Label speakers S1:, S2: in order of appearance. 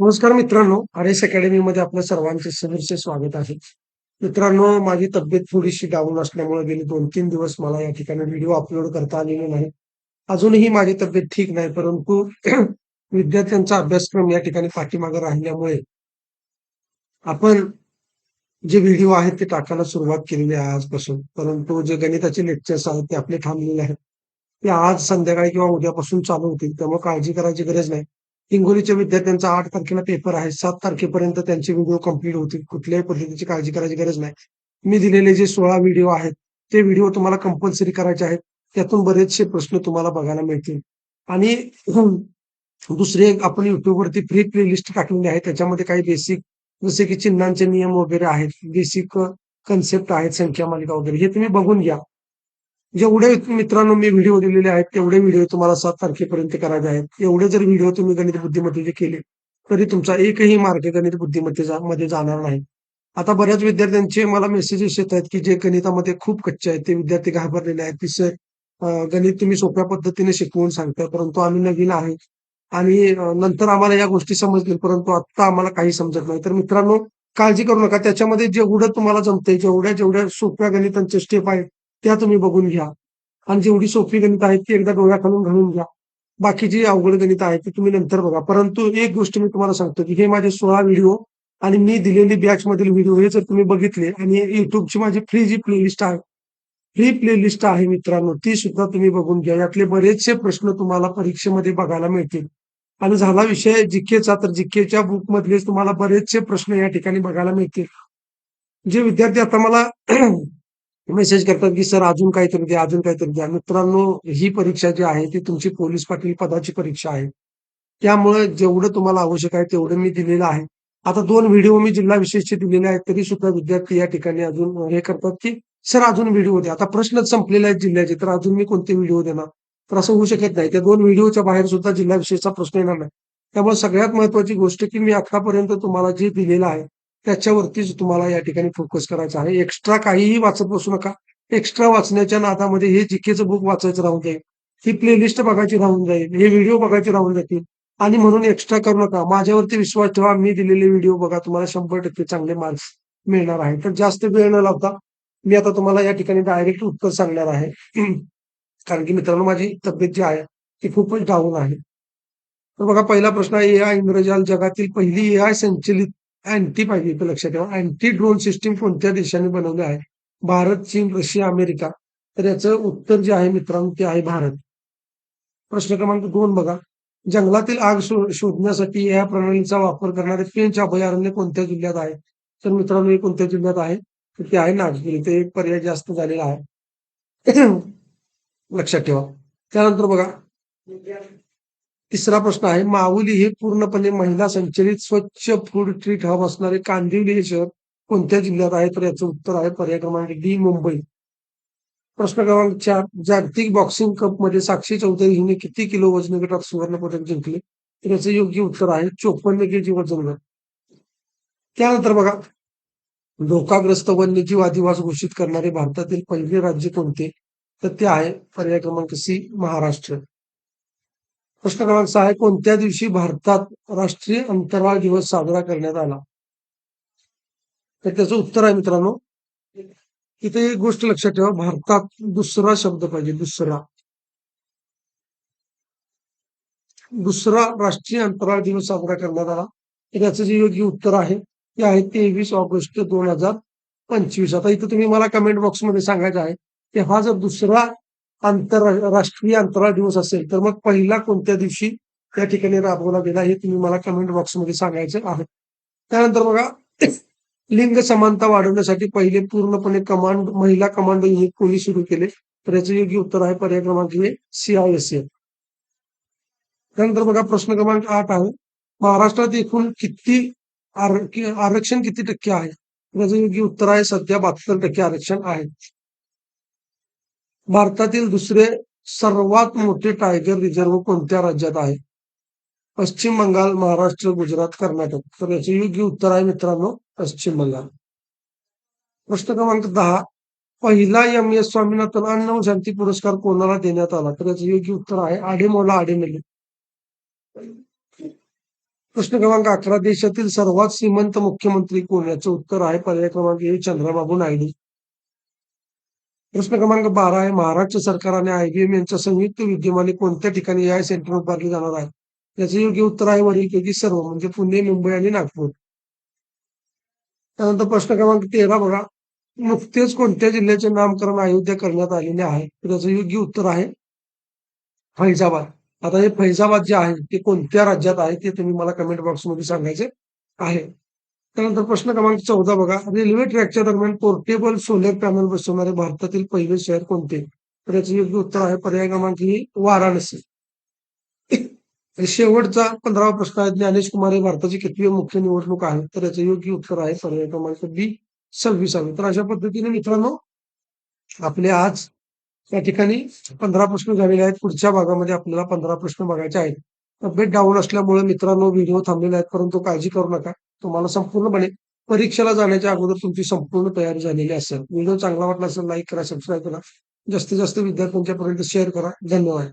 S1: नमस्कार मित्रांनो R S अकॅडमीमध्ये आपल्या सर्वांचे सहर्ष स्वागत आहे. मित्रांनो माझी तब्येत थोडीशी डाऊन असल्यामुळे गेले दोन तीन दिवस मला या ठिकाणी व्हिडिओ अपलोड करता आलेले नाही. अजूनही माझी तब्येत ठीक नाही परंतु विद्यार्थ्यांचा अभ्यासक्रम या ठिकाणी पाठीमागे राहिल्यामुळे आपण जे व्हिडिओ आहेत ते टाकायला सुरुवात केलेली आहे आजपासून. परंतु जे गणिताचे लेक्चर्स आहेत ते आपले थांबलेले आहेत. ते आज संध्याकाळी किंवा उद्यापासून चालू होतील त्यामुळे काळजी करायची गरज नाही. हिंगोलीच्या विद्यार्थ्यांचा आठ तारखेला पेपर आहे. सात तारखेपर्यंत त्यांचे व्हिडिओ कंप्लीट होतील. कुठल्याही पद्धतीची काळजी करायची गरज नाही. मी दिलेले जे सोळा व्हिडिओ आहेत ते व्हिडिओ तुम्हाला कंपल्सरी करायचे आहेत. त्यातून बरेचसे प्रश्न तुम्हाला बघायला मिळतील. आणि दुसरे एक आपण युट्यूबवरती फ्री प्लेलिस्ट टाकलेली आहे. त्याच्यामध्ये काही बेसिक जसे की चिन्हांचे नियम वगैरे आहेत. बेसिक कन्सेप्ट आहेत संख्या मालिका वगैरे. हे तुम्ही बघून घ्या. जेवढे मित्रांनो मी व्हिडिओ दिलेले आहेत तेवढे व्हिडिओ तुम्हाला सात तारखेपर्यंत करायचे आहेत. एवढे जर व्हिडिओ तुम्ही गणित बुद्धिमत्तेचे केले तरी तुमचा एकही मार्ग गणित बुद्धिमत्तेचा मध्ये जाणार नाही. आता बऱ्याच विद्यार्थ्यांचे मला मेसेजेस येत आहेत की जे गणितामध्ये खूप कच्चे आहेत ते विद्यार्थी घाबरलेले आहेत. की सर गणित तुम्ही सोप्या पद्धतीने शिकवून सांगताय परंतु आम्ही नवीन आहे. आणि नंतर आम्हाला या गोष्टी समजतील परंतु आता आम्हाला काही समजत नाही. तर मित्रांनो काळजी करू नका. त्याच्यामध्ये जेवढं तुम्हाला जमतंय जेवढ्या जेवढ्या सोप्या गणितांचे स्टेप आहेत त्या तुम्ही बघून घ्या. आणि जेवढी सोपी गणित आहेत ती एकदा डोळ्याखालून घालून घ्या. बाकीची अवघड गणित आहेत ती तुम्ही नंतर बघा. परंतु एक गोष्ट मी तुम्हाला सांगतो की हे माझे सोळा व्हिडिओ आणि मी दिलेली बॅच मधील व्हिडिओ हे जर तुम्ही बघितले आणि युट्यूबची माझी फ्री जी प्लेलिस्ट आहे फ्री प्लेलिस्ट आहे मित्रांनो ती सुद्धा तुम्ही बघून घ्या. यातले बरेचसे प्रश्न तुम्हाला परीक्षेमध्ये बघायला मिळतील. आणि झाला विषय जिकेचा तर जिकेच्या बुक मधले तुम्हाला बरेचसे प्रश्न या ठिकाणी बघायला मिळतील. जे विद्यार्थी आता मला मेसेज करतात की सर अजून काहीतरी द्या अजून काहीतरी द्या. मित्रांनो ही परीक्षा जी आहे ती तुमची पोलीस पाटील पदाची परीक्षा आहे. त्यामुळे जेवढं तुम्हाला आवश्यक आहे तेवढं मी दिलेलं आहे. आता दोन व्हिडिओ मी जिल्हा विशेषचे दिलेले आहेत तरी सुद्धा विद्यार्थी या ठिकाणी अजून हे करतात की सर अजून व्हिडिओ द्या. आता प्रश्नच संपलेले आहेत जिल्ह्याचे तर अजून मी कोणते व्हिडिओ देणार? तर असं होऊ शकत नाही. त्या दोन व्हिडिओच्या बाहेर सुद्धा जिल्हा विशेषचा प्रश्न येणार नाही. त्यामुळे सगळ्यात महत्वाची गोष्ट की मी आतापर्यंत तुम्हाला जे दिलेलं आहे त्याच्यावरतीच तुम्हाला या ठिकाणी फोकस करायचा आहे. एक्स्ट्रा काहीही वाचत बसू नका. एक्स्ट्रा वाचण्याच्या नादामध्ये हे जिकेचं बुक वाचायचं राहून जाईल. ही प्लेलिस्ट बघायची राहून जाईल. हे व्हिडिओ बघायचे राहून जातील. आणि म्हणून एक्स्ट्रा करू नका. माझ्यावरती विश्वास ठेवा. मी दिलेले व्हिडिओ बघा. तुम्हाला शंभर टक्के चांगले मार्क्स मिळणार आहे तर जास्त वेळ न लावता मी आता तुम्हाला या ठिकाणी डायरेक्ट उत्तर सांगणार आहे. कारण की मित्रांनो माझी तब्येत जी आहे ती खूपच डाऊन आहे. तर बघा पहिला प्रश्न आहे ए आय इंग्रजाल जगातील पहिली ए आय संचलित अँटी पाहिजे इथं लक्षात ठेवा. अँटी ड्रोन सिस्टीम कोणत्या देशाने बनवली आहे? भारत चीन रशिया अमेरिका. तर याचं उत्तर जे आहे मित्रांनो ते आहे भारत. प्रश्न क्रमांक दोन बघा. जंगलातील आग शोधण्यासाठी या प्रणालीचा वापर करणारे पेंच अभयारण्य कोणत्या जिल्ह्यात आहे? तर मित्रांनो हे कोणत्या जिल्ह्यात आहे? तर ते आहे नागपूर. इथे एक पर्याय जास्त झालेला आहे. लक्षात ठेवा. त्यानंतर बघा. तिसरा प्रश्न आहे माऊली हे पूर्णपणे महिला संचलित स्वच्छ फूड ट्रीट हब असणारे कांदिवली हे शहर कोणत्या जिल्ह्यात आहे? तर याचं उत्तर आहे पर्याय क्रमांक डी मुंबई. प्रश्न क्रमांक चार जागतिक बॉक्सिंग कपमध्ये साक्षी चौधरी हिने किती किलो वजन गटात सुवर्ण पदक जिंकले? तर याचं योग्य उत्तर आहे चोपन्न के जी वजन गट. त्यानंतर बघा धोकाग्रस्त वन्यजीव आदिवास घोषित करणारे भारतातील पहिले राज्य कोणते? तर ते आहे पर्याय क्रमांक सी महाराष्ट्र. प्रश्न क्रमांक सहा आहे कोणत्या दिवशी भारतात राष्ट्रीय अंतराळ दिवस साजरा करण्यात आला? तर त्याचं उत्तर आहे मित्रांनो इथे एक गोष्ट लक्षात ठेवा भारतात दुसरा शब्द पाहिजे दुसरा. दुसरा राष्ट्रीय अंतराळ दिवस साजरा करण्यात आला. याचं जे योग्य उत्तर आहे ते आहे तेवीस ऑगस्ट दोन हजार पंचवीस. आता इथं तुम्ही मला कमेंट बॉक्समध्ये सांगायचं आहे की हा जर दुसरा आंतरराष्ट्रीय अंतराळ दिवस असेल तर मग पहिला कोणत्या दिवशी त्या ठिकाणी राबवला गेला हे तुम्ही मला कमेंट बॉक्समध्ये सांगायचं आहे. त्यानंतर बघा लिंग समानता वाढवण्यासाठी पहिले पूर्णपणे कमांड महिला कमांडो युनिट कोणी सुरू केले? तर याचं योग्य उत्तर आहे पर्याय क्रमांक हे सीआयएसएफ त्यानंतर बघा प्रश्न क्रमांक आठ आहे. महाराष्ट्रात एकूण किती आरक्षण किती टक्के आहे? त्याचं योग्य उत्तर आहे सध्या बहात्तर टक्के आरक्षण आहे. भारतातील दुसरे सर्वात मोठे टायगर रिझर्व कोणत्या राज्यात आहे? पश्चिम बंगाल महाराष्ट्र गुजरात कर्नाटक. तर याचे योग्य उत्तर आहे मित्रांनो पश्चिम बंगाल. प्रश्न क्रमांक दहा. पहिला एम एस स्वामीनाथन अन्न शांती पुरस्कार कोणाला देण्यात आला? तर याचं योग्य उत्तर आहे आडेमोला आडेमेले प्रश्न क्रमांक अकरा. देशातील सर्वात श्रीमंत मुख्यमंत्री कोण? याचं उत्तर आहे पर्याय क्रमांक ए चंद्रबाबू नायडू. प्रश्न क्रमांक बारा आहे. महाराष्ट्र सरकार आणि आयबीएम यांच्या संयुक्त विद्यमाने कोणत्या ठिकाणी या सेंटर उभारली जाणार आहे? याचं योग्य उत्तर आहे वरीलपैकी सर्व म्हणजे पुणे मुंबई आणि नागपूर. त्यानंतर प्रश्न क्रमांक तेरा बघा. नुकतेच कोणत्या जिल्ह्याचे नामकरण अयोध्या करण्यात आलेले आहे? त्याचं योग्य उत्तर आहे फैजाबाद. आता हे फैजाबाद जे आहे ते कोणत्या राज्यात आहे ते तुम्ही मला कमेंट बॉक्समध्ये सांगायचे आहे. त्यानंतर प्रश्न क्रमांक चौदा बघा. रेल्वे ट्रॅकच्या दरम्यान पोर्टेबल सोलर पॅनल बसवणारे भारतातील पहिले शहर कोणते? तर याचं योग्य उत्तर आहे पर्याय क्रमांक ही वाराणसी. शेवटचा पंधरावा प्रश्न आहे ज्ञानेश कुमार हे भारताची कितवी मुख्य निवडणूक आहे तर याचं योग्य उत्तर आहे पर्याय क्रमांक बी सव्वीसावी. तर अशा पद्धतीने मित्रांनो आपले आज या ठिकाणी पंधरा प्रश्न झालेले आहेत. पुढच्या भागामध्ये आपल्याला पंधरा प्रश्न बघायचे आहेत. तब्येत डाऊन असल्यामुळे मित्रांनो व्हिडिओ थांबलेले आहेत परंतु काळजी करू नका. तुम्हाला संपूर्णपणे परीक्षेला जाण्याच्या अगोदर तुमची संपूर्ण तयारी झालेली असेल. व्हिडिओ चांगला वाटला असेल लाईक करा सबस्क्राईब करा. जास्तीत जास्त विद्यार्थ्यांच्यापर्यंत शेअर करा. धन्यवाद.